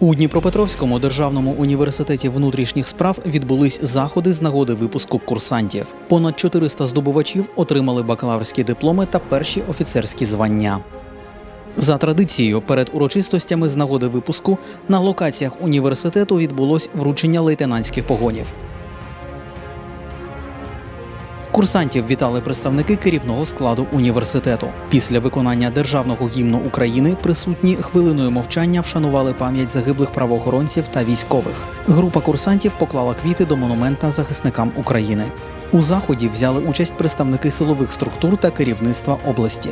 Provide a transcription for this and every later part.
У Дніпропетровському державному університеті внутрішніх справ відбулись заходи з нагоди випуску курсантів. Понад 400 здобувачів отримали бакалаврські дипломи та перші офіцерські звання. За традицією, перед урочистостями з нагоди випуску на локаціях університету відбулось вручення лейтенантських погонів. Курсантів вітали представники керівного складу університету. Після виконання державного гімну України присутні хвилиною мовчання вшанували пам'ять загиблих правоохоронців та військових. Група курсантів поклала квіти до монумента захисникам України. У заході взяли участь представники силових структур та керівництва області.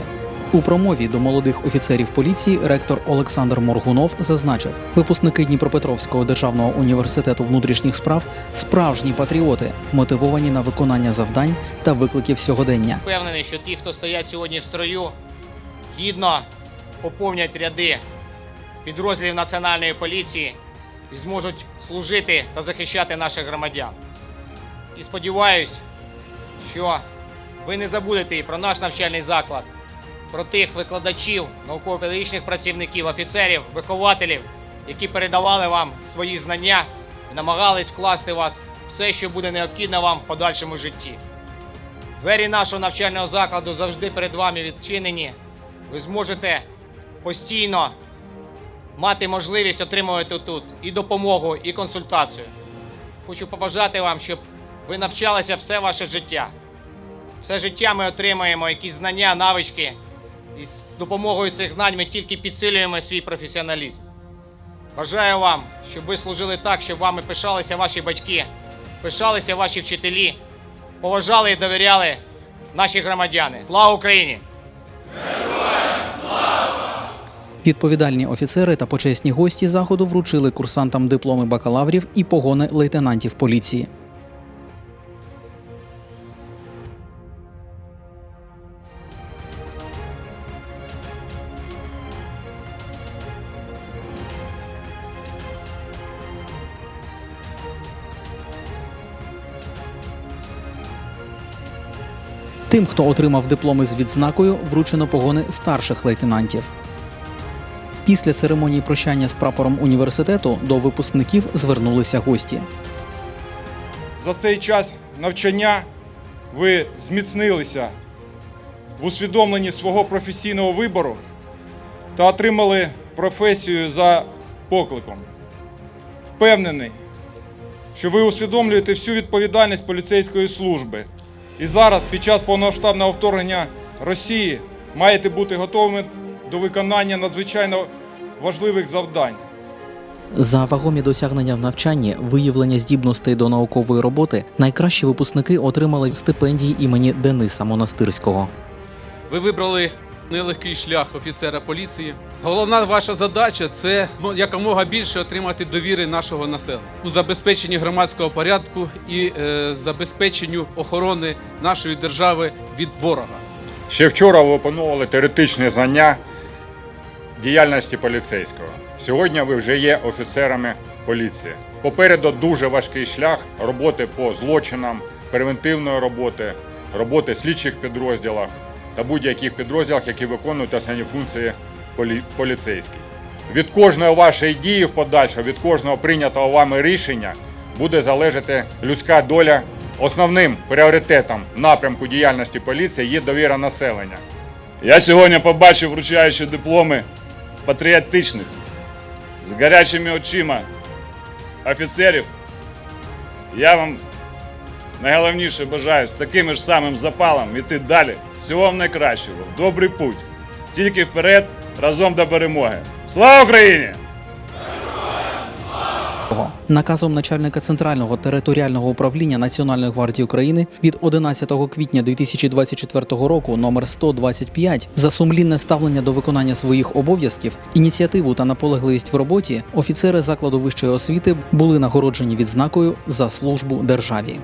У промові до молодих офіцерів поліції ректор Олександр Моргунов зазначив, випускники Дніпропетровського державного університету внутрішніх справ справжні патріоти, вмотивовані на виконання завдань та викликів сьогодення. Впевнений, що ті, хто стоять сьогодні в строю, гідно поповнять ряди підрозділів Національної поліції і зможуть служити та захищати наших громадян. І сподіваюсь, що ви не забудете і про наш навчальний заклад, про тих викладачів, науково-педагогічних працівників, офіцерів, вихователів, які передавали вам свої знання і намагались вкласти вас все, що буде необхідно вам в подальшому житті. Двері нашого навчального закладу завжди перед вами відчинені. Ви зможете постійно мати можливість отримувати тут і допомогу, і консультацію. Хочу побажати вам, щоб ви навчалися все ваше життя. Все життя ми отримаємо якісь знання, навички, і з допомогою цих знань ми тільки підсилюємо свій професіоналізм. Бажаю вам, щоб ви служили так, щоб вами пишалися ваші батьки, пишалися ваші вчителі, поважали і довіряли наші громадяни. Слава Україні! Відповідальні офіцери та почесні гості заходу вручили курсантам дипломи бакалаврів і погони лейтенантів поліції. Тим, хто отримав дипломи з відзнакою, вручено погони старших лейтенантів. Після церемонії прощання з прапором університету до випускників звернулися гості. За цей час навчання ви зміцнилися в усвідомленні свого професійного вибору та отримали професію за покликом. Впевнений, що ви усвідомлюєте всю відповідальність поліцейської служби. І зараз, під час повномасштабного вторгнення Росії, маєте бути готовими до виконання надзвичайно важливих завдань. За вагомі досягнення в навчанні, виявлення здібностей до наукової роботи, найкращі випускники отримали стипендії імені Дениса Монастирського. Ви вибрали нелегкий шлях офіцера поліції. Головна ваша задача це ну, якомога більше отримати довіри нашого населення у забезпеченні громадського порядку і е, забезпеченню охорони нашої держави від ворога. Ще вчора ви опановували теоретичні знання діяльності поліцейського. Сьогодні ви вже є офіцерами поліції. Попереду дуже важкий шлях роботи по злочинам, превентивної роботи, роботи слідчих підрозділах та будь-яких підрозділах, які виконують основні функції полі- поліцейських. Від кожної вашої дії в подальшому, від кожного прийнятого вами рішення буде залежати людська доля. Основним пріоритетом напрямку діяльності поліції є довіра населення. Я сьогодні побачив, вручаючи дипломи патріотичних з гарячими очима офіцерів. Я вам найголовніше бажаю з таким ж самим запалом іти далі. Всього вам найкращого, в добрий путь. Тільки вперед, разом до перемоги. Слава Україні! Наказом начальника центрального територіального управління Національної гвардії України від 11 квітня 2024 року номер 125 за сумлінне ставлення до виконання своїх обов'язків, ініціативу та наполегливість в роботі офіцери закладу вищої освіти були нагороджені відзнакою за службу державі.